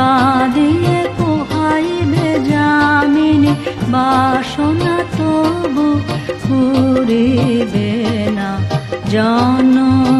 কাঁদিয়ে পোহাইবে জামিনী বাসনা তবু ফুরিবে না। জনমে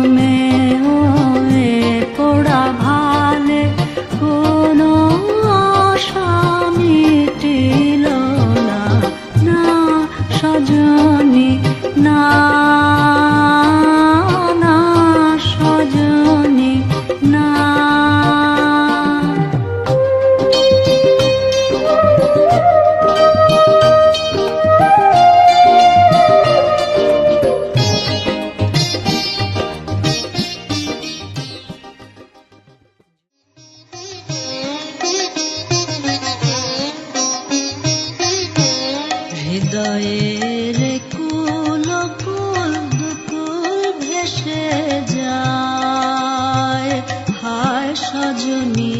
সজনী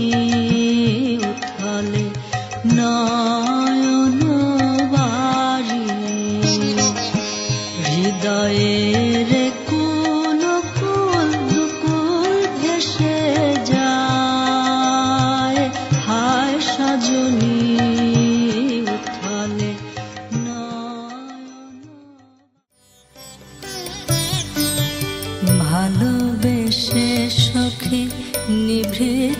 উথলে নয়ন বাড়ি হৃদয়ের কুল কুল দুকুল ভেসে যায়। হায় সজনী নয়ন। ভালোবেসে সখী নিভৃতে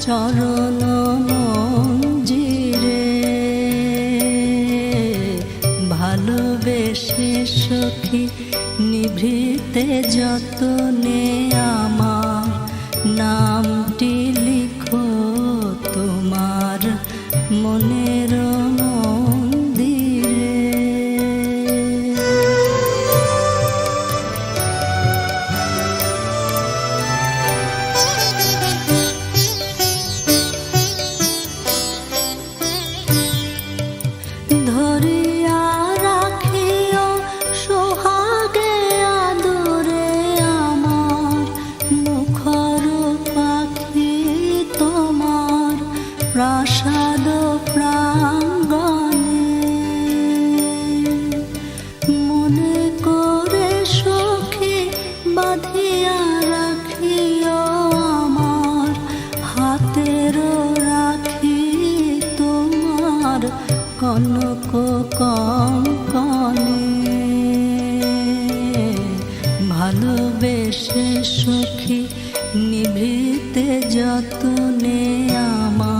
চরণ মঞ্জিরে ভালোবেসে সখী নিভৃতে যতনে আমার নামটি লিখো তোমার মনের প্রাসাদ প্রাঙ্গণে মনে করে সখী বাঁধিয়া রাখিও আমার, হাতের রাখি তোমার কনক কঙ্কনে ভালোবেসে সখী নিভৃতে যতনে আমার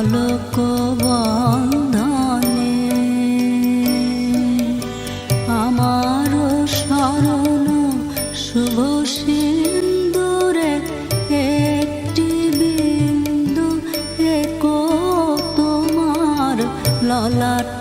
অলোক বন্ধনে আমার স্মরণ শুভ সিন্দুরে একটি বিন্দু একো তোমার ললাট